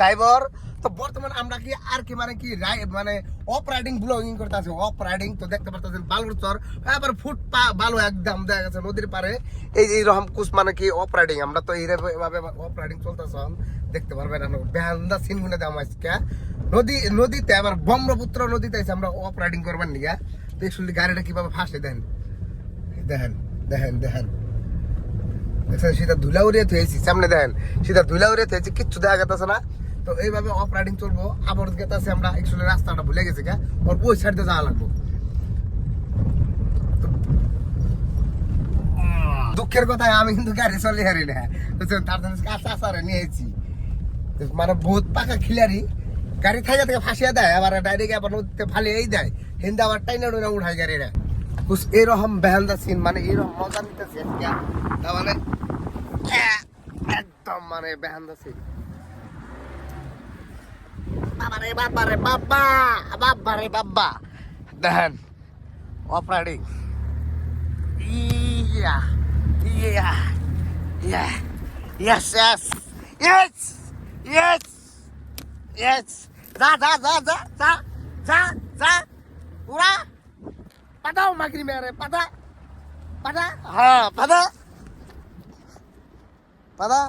Driver তো বর্তমানে আমরা কি আর কি মানে কি মানে অফ রাইডিং ব্লগিং করতে আছে অফ রাইডিং তো দেখতে পারতেছেন বালুর চর। এবার ফুট পা বালু একদম দেখা গেছে নদীর পারে এই যে এইরকম কুস মানে কি অফ রাইডিং আমরা তো এইভাবে অফ রাইডিং চলতেছ দেখতে পারবেন বেহান্দা সিন গুনে দাম আজকে নদী, নদীতে আবার ব্রহ্মপুত্র নদীতে এসে আমরা অফ রাইডিং করবার নিয়ে তো গাড়িটা কীভাবে ফাঁসে দেন? দেখেন দেখেন দেখেন। দেখছেন, সেটা ধুলা থুয়েছি, সামনে দেখেন, সেটা ধুলা উড়িয়ে থুয়েছি, কিচ্ছু দেখা গেতেছে না। তো এইভাবে অফ রাইডিং চলবো আবার গেতেছে, আমরা একচুয়ালি রাস্তাটা ভুলে গেছি, গা। ওর ওই সাইডে যাওয়া লাগবো। দুঃখের কথা, আমি কিন্তু গাড়ি চলে হারি না। তার জন্য কাঁচা আসারে নিয়েছি। মানে বহুত পাকা খিলারি গাড়ি থাইকা থেকে ফাঁসিয়ে দেয়, আবার ডাইরেক্ট আবার নদীতে ফালিয়েই দেয়। হিন্দা আবার টাইনা টুইনা উঠায় কুছ এরকম বেহান্দা সিন মানে এরকম মজা নিতেছে তার মানে একদম মানে বেহান্দা সিন বাবা রে বাবা রে বাবা বাবা রে বাবা। দেখেন of riding yeah yeah yeah Yes, yes, yes, yes, yes. যা যা যা যা যা যা যা। উড়া। পাঠাও মাগরি মেরে পাঠা পাঠা হ্যাঁ পাঠা পাঠা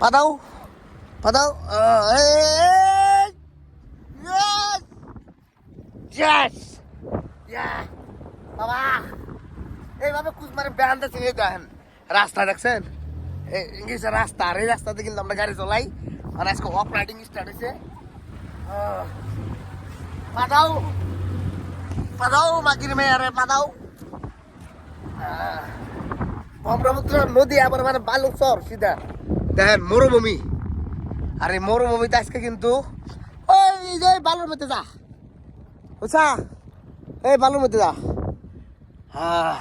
পাঠাও পাঠাও Yes! Yeah! বাবা এইভাবে কুচ মারে বেহান দেখছেন এই দেখেন রাস্তা দেখছেন এই ইংলিশের রাস্তা আর এই রাস্তাতে কিন্তু আমরা গাড়ি চলাই আর আজকে অফ রাইডিং স্টার্ট হয়েছে পাদাও পাদাও মাগির মেয়ারে পাদাও ব্রহ্মপুত্র নদী আবার মানে বালুক চর, সিধা। দেখেন, মরুভূমি। আর এই মরুভূমিতে আজকে কিন্তু ওই যে বালুর মধ্যে যা। বুঝছা? এই বালুর মধ্যে যা। হ্যাঁ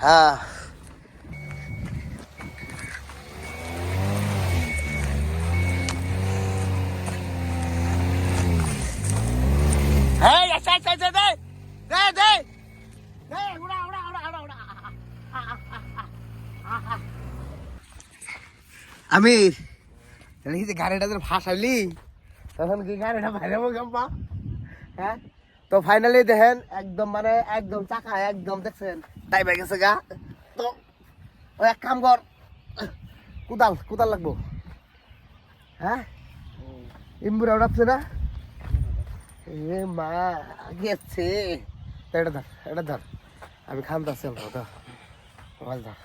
হ্যাঁ। আমি যে গাড়িটা যে ফাঁসাইলি, তখন কি গাড়িটা বাইরে গম্পা? হ্যাঁ? তো ফাইনালি দেখেন, একদম মানে একদম চাকা, একদম দেখছেন? তাই পাই গেছে গা। তো ও এক কাম কর, কুদাল কুদাল লাগবো। হ্যাঁ? ইম্বুরা উড়াচ্ছে না? এ মা গেছে এটা ধর এটা ধর। আমি খান দাচ্ছি আমরা ধর ধর।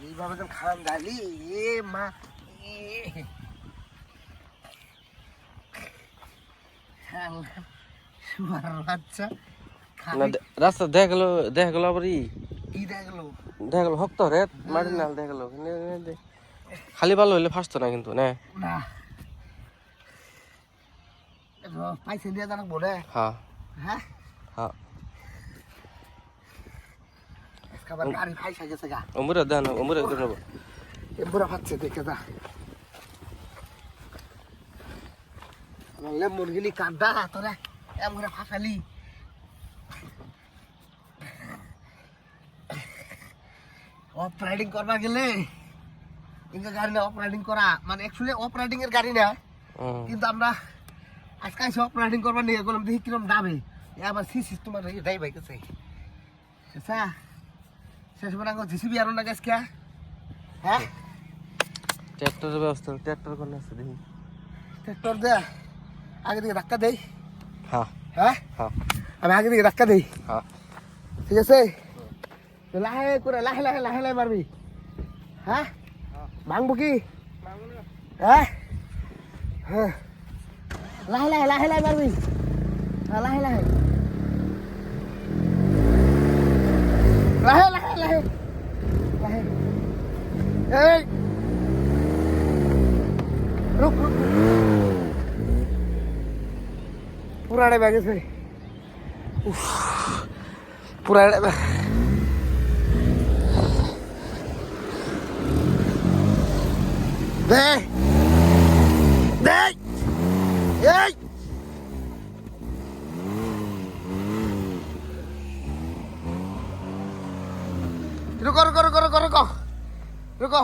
এইভাবে তো খান ডালি এ মা রাস্তা আবার ই। দেখল। দেখা গেল হক্ত রে মাটির নাল দেখা গেল খালি ভালো হইলে ফাঁসতো না কিন্তু না। পাইছে দিয়ে হ্যাঁ হ্যাঁ? হ্যাঁ আবার গাড়ি ফাইসা গেছে গা। অমুরে দেন অমুরে করে নেব এমপুরা পাচ্ছে দেখে যা। বললে মুরগিনি কান্দা তোরা এম ফাঁসালি অফ রাইডিং করবা গেলে ইনকা গাড়ি না অফ রাইডিং করা। মানে অ্যাকচুয়ালি অফ রাইডিং এর গাড়ি না কিন্তু আমরা আজকে অফ রাইডিং করবার নিয়ে গেলাম দেখি কিরম দামে। আমার সিসি তোমার এটাই বাইক আচ্ছা। শেষ বেলা জিসিবি আরও না গাছ কে হ্যাঁ? ট্র্যাক্টরের ব্যবস্থা ট্র্যাক্টর কোন আছে দেখি। ট্রাক্টর দে আগে দিকে ধাক্কা দেই। হ্যাঁ। হ্যাঁ? হ্যাঁ। আমি আগে দিকে ধাক্কা দেই। হ্যাঁ। ঠিক আছে? লাহে করে লাহে লাহে লাহে লাহে মারবি। হ্যাঁ? ভাঙবো কি? হ্যাঁ? হ্যাঁ। লাহে লাহে লাহে লাহে মারবি। হ্যাঁ লাহে লাহে লাহে। লাহে লাহে লাহে এই রুক রুক পুরাড়ে ব্যাগেছে পুরাড়ে দে দে এই রুকো रुको रुको रुको रुको रुको रुको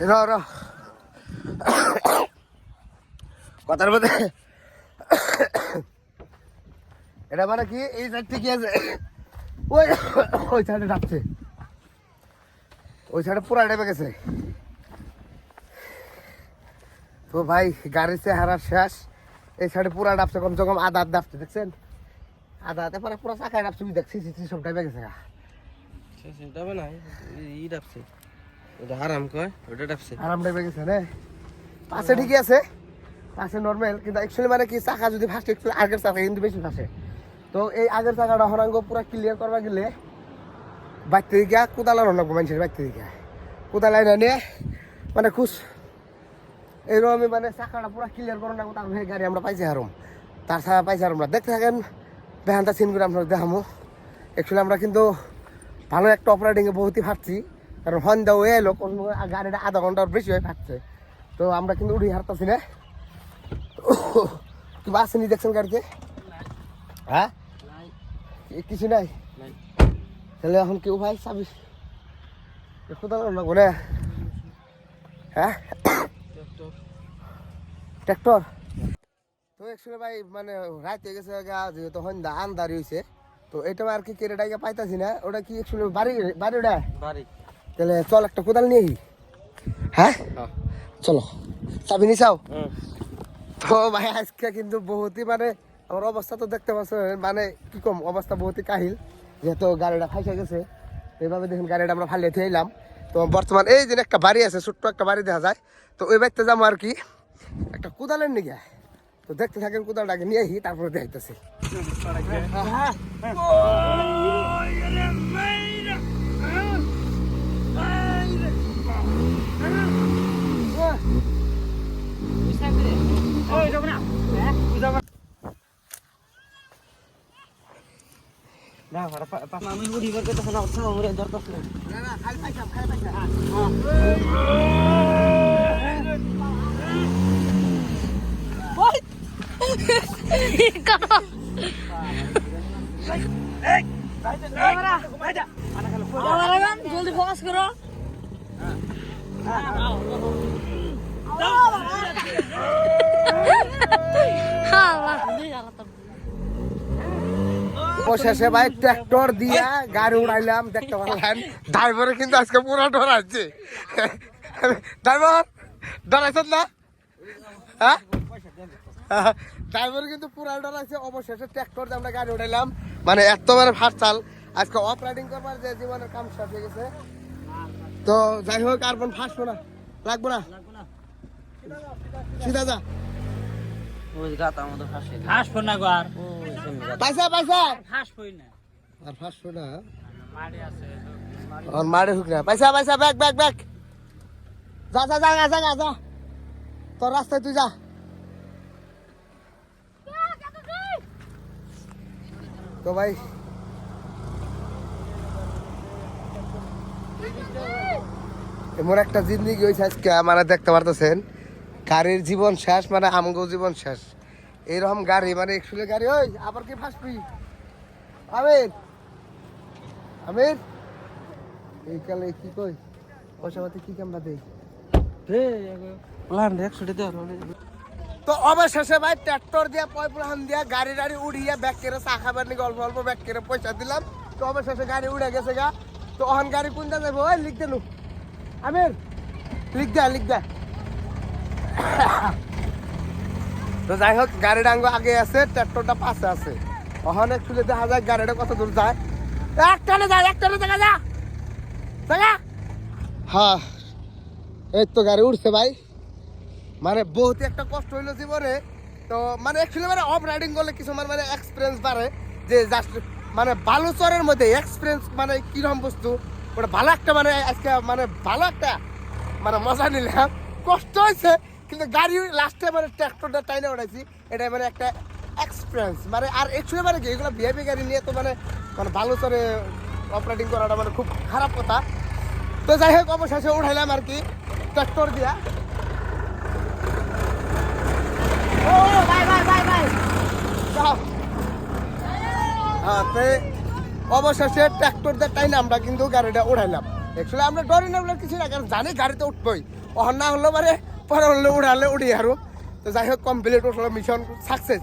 र र कतार এটা মানে কি? এই সাইড থেকে আছে। ওই ওই সাইডে ডাকছে ওই সাইডে পুরা ডেবে গেছে। তো ভাই গাড়ির চেহারা শেষ। এই সাইডে পুরা ডাবছে কমসে কম আধা আধ ডাবছে দেখছেন? আধা হাতে পরে পুরো চাকায় ডাবছে আমি দেখছি সব ডেবে গেছে। সেটা না ই ডাবছে। ওটা আরাম কয় ওটা ডাবছে। আরাম ডেবে গেছে না? পাশে ঠিকই আছে। পাশে নর্মাল কিন্তু অ্যাকচুয়ালি মানে কি চাকা যদি ফাঁসে একটু আগের চাকা কিন্তু বেশি ফাঁসে। তো এই আগের চাকাটা হরাঙ্গ পুরা ক্লিয়ার করবা গেলে বাইতে দিকে কোদালা রান্নাবো মানুষের বাইতে দিকে। কোদালাই না নিয়ে মানে খুশ। এইরকমই মানে চাকাটা পুরা ক্লিয়ার করো তারপর সেই গাড়ি আমরা পাইছি হারুম। তার ছাড়া পাইছি হারুম না। দেখতে থাকেন বেহানটা সিন করে আমরা দেখামো। অ্যাকচুয়ালি আমরা কিন্তু ভালো একটা অপারেটিংয়ে বহুতই ফাটছি। কারণ হন্দা হয়ে এলো, কোন গাড়িটা আধা ঘণ্টার বেশি হয়ে ফাটছে। তো আমরা কিন্তু উড়ি হারতাছি না। কি আসেনি দেখছেন গাড়িতে? হ্যাঁ? কিছু নাই। নাই। তাহলে এখন কেউ ভাই চাবি? কোথাও না হ্যাঁ? ট্র্যাক্টর তো একচুয়ালি ভাই মানে রাত হয়ে গেছে যেহেতু সন্ধ্যা আন্দারি হয়েছে তো এটা আর কি কেড়েটাকে পাইতাছি না ওটা কি একচুয়ালি বাড়ি বাড়ি ওটা? বাড়ি। তাহলে চল একটা কোদাল নিয়ে হ্যাঁ? হ্যাঁ। চলো চাবি নিছাও হুম তো ভাই আজকে কিন্তু বহুতই মানে আমার অবস্থা তো দেখতে পাচ্ছ মানে কি কম অবস্থা বহুতই কাহিল। যেহেতু গাড়িটা ফাইসে গেছে এইভাবে দেখুন গাড়িটা আমরা ফালিয়ে থয়ে এলাম। তো বর্তমান এই যে একটা বাড়ি আছে ছোট্ট একটা বাড়ি দেখা যায়। তো ওই বাড়িতে যাব আর কি। একটা কোদালের নিগে। তো দেখতে থাকেন কোদালটাকে নিয়ে আহি তারপরে দেখতেছি না ভাড়া পাঁচ আমি বুড়ি করতে তো না উঠা ওরে দরকার নেই জলদি ফোকাস করো অবশেষে ভাই ট্র্যাক্টর দিয়া গাড়ি উড়াইলাম দেখতে পারলেন। ড্রাইভারে কিন্তু আজকে পুরো ডরাচ্ছে ড্রাইভার ডরাইছেন না? হ্যাঁ? ড্রাইভার কিন্তু পুরো ডরাইছে অবশেষে ট্র্যাক্টর দিয়ে আমরা গাড়ি উড়াইলাম। মানে এত মানে ফার্স্ট চাল আজকে অফ রাইডিং করবার যে জীবনের কাম শেষ হয়ে গেছে। তো যাই হোক আর বোন ফাঁসবো না। লাগবো না? সিধা যা ওই গাত আমাদের ফাঁসে। হাসবো না গো আর। ব্যাক ব্যাক ব্যাক যা যা যা তোর রাস্তায় তুই যা। তো ভাই এমন একটা জিন্দিগি হয়েছে আজকে মানে দেখতে পারতেছেন। কারের জীবন শেষ মানে আমগো জীবন শেষ। এইরকম গাড়ি মানে একচুয়ালি গাড়ি ওই আবার কি ফাঁসবি আমির আমির? এই কালে কি কই? পয়সা পাতি কি কামড়া দেই? প্লান টাকা তো অবশেষে ভাই ট্রাক্টর দিয়ে পয়প্লান দিয়ে গাড়ি টাড়ি উড়িয়ে ব্যাগ করে চা খাবার নিয়ে অল্প অল্প ব্যাগ করে পয়সা দিলাম। তো অবশেষে গাড়ি উড়ে গেছে গা। তো অহন গাড়ি কোনটা যাব ওই লিখ দেনু আমির লিখ দে লিখ দে। তো যাই হোক গাড়ি ডাঙ্গ আগে আছে ট্রাক্টরটা পাশে আছে। অহন একচুয়ালি দেখা যায় গাড়িটা কত দূর যায়। একটানে যায় একটানে দেখা যা। দেখা হ্যাঁ এই তো গাড়ি উঠছে ভাই। মানে বহুত একটা কষ্ট হইল জীবনে। তো মানে অ্যাকচুয়ালি মানে অফ রাইডিং করলে কিছু মানে মানে এক্সপিরিয়েন্স বাড়ে। যে জাস্ট মানে বালুচরের মধ্যে এক্সপিরিয়েন্স মানে কীরকম বস্তু। ওটা ভালো একটা মানে আজকে মানে ভালো একটা মানে মজা নিলাম। কষ্ট হয়েছে কিন্তু গাড়ি লাস্টে মানে ট্র্যাক্টরটা টাইনে উঠাইছি। এটা মানে একটা এক্সপিরিয়েন্স মানে আর একচুয়ালি মানে কি, এগুলো ভিআইপি গাড়ি নিয়ে তো মানে মানে ভালো করে অপারেটিং করাটা মানে খুব খারাপ কথা। তো যাই হোক, অবশেষে উঠাইলাম আর কি ট্র্যাক্টর দিয়া। ও হ্যাঁ অবশেষে ট্রাক্টর দিয়ে টাইনে আমরা কিন্তু গাড়িটা উঠাইলাম। অ্যাকচুয়ালি আমরা ডরি না কিছু না, কারণ জানি গাড়িতে উঠবই। অহন না হলো মানে পরে হলে উড়ালে উড়ি আরও তো যাই হোক কমপ্লিট উঠল মিশন সাকসেস